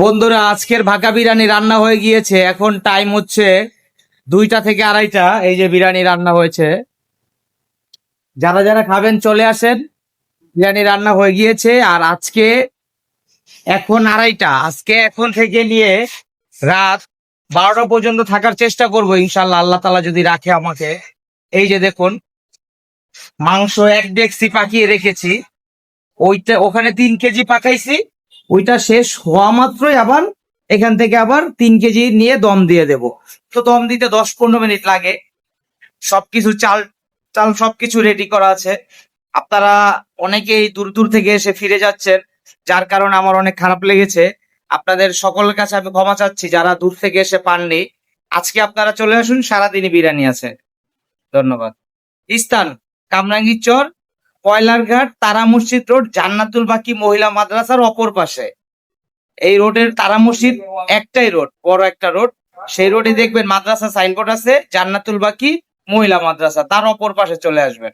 বন্ধুরা, আজকের ভাকা বিরিয়ানি রান্না হয়ে গিয়েছে। এখন টাইম হচ্ছে দুইটা থেকে আড়াইটা। এই যে বিরিয়ানি রান্না হয়েছে। যারা যারা খাবেন, চলে আসেন। বিরিয়ানি রান্না হয়ে গিয়েছে আর আজকে এখন আড়াইটা। আজকে এখন থেকে নিয়ে রাত বারোটা পর্যন্ত থাকার চেষ্টা করব ইনশাল্লাহ আল্লাহ তালা যদি রাখে আমাকে। এই যে দেখুন, মাংস এক ডেক্সি পাকিয়ে রেখেছি। ওইটা ওখানে তিন কেজি পাকাইছি। ওইটা শেষ হওয়া মাত্রই আবার এখান থেকে আবার তিন কেজি নিয়ে দম দিয়ে দেব। তো দম দিতে দশ পনেরো মিনিট লাগে। সবকিছু চাল চাল সবকিছু রেডি করা আছে। আপনারা অনেকেই দূর দূর থেকে এসে ফিরে যাচ্ছেন, যার কারণে আমার অনেক খারাপ লেগেছে। আপনাদের সকলের কাছে আমি ক্ষমা চাচ্ছি, যারা দূর থেকে এসে পাননি। আজকে আপনারা চলে আসুন, সারাদিনই বিরিয়ানি আছে। ধন্যবাদ। স্থান কামরাঙ্গীর চর কয়লারঘাট তারা মসজিদ রোড, জান্নাতুল বাকি মহিলা মাদ্রাসার অপর পাশে। এই রোডের তারা মসজিদ একটাই রোড, বড় একটা রোড। সেই রোডে দেখবেন মাদ্রাসা সাইনবোর্ড আছে, জান্নাতুল বাকি মহিলা মাদ্রাসা, তার অপর পাশে চলে আসবেন।